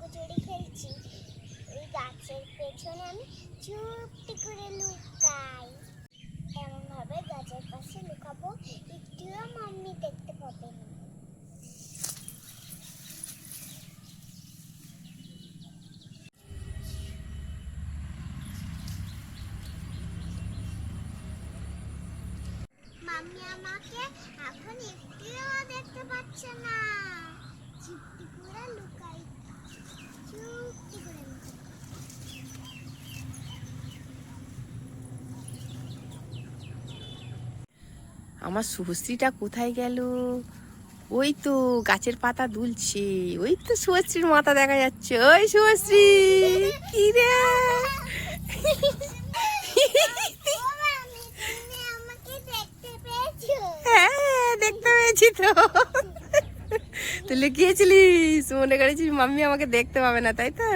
লুকোচুরি খেলছি। ওই গাছের পেছনে আমি চুপটি করে লুকাই। এমন ভাবে গাছের পাশে লুকাবো, একটুও মাম্মি দেখতে পাবে না। আমাকে এখন একটুও দেখতে পাচ্ছে না চুপটি করে লুকাই চুপটি করে লুকাই আমার শুভশ্রীটা কোথায় গেল? ওই তো গাছের পাতা দুলছে। ওই তো শুভশ্রীর মাথা দেখা যাচ্ছে। ওই শুভশ্রী কি রে? হ্যাঁ দেখতে পেয়েছি তো। তুই লুকিয়েছিলিস মনে করেছিস মাম্মি আমাকে দেখতে পাবে না, তাই তো?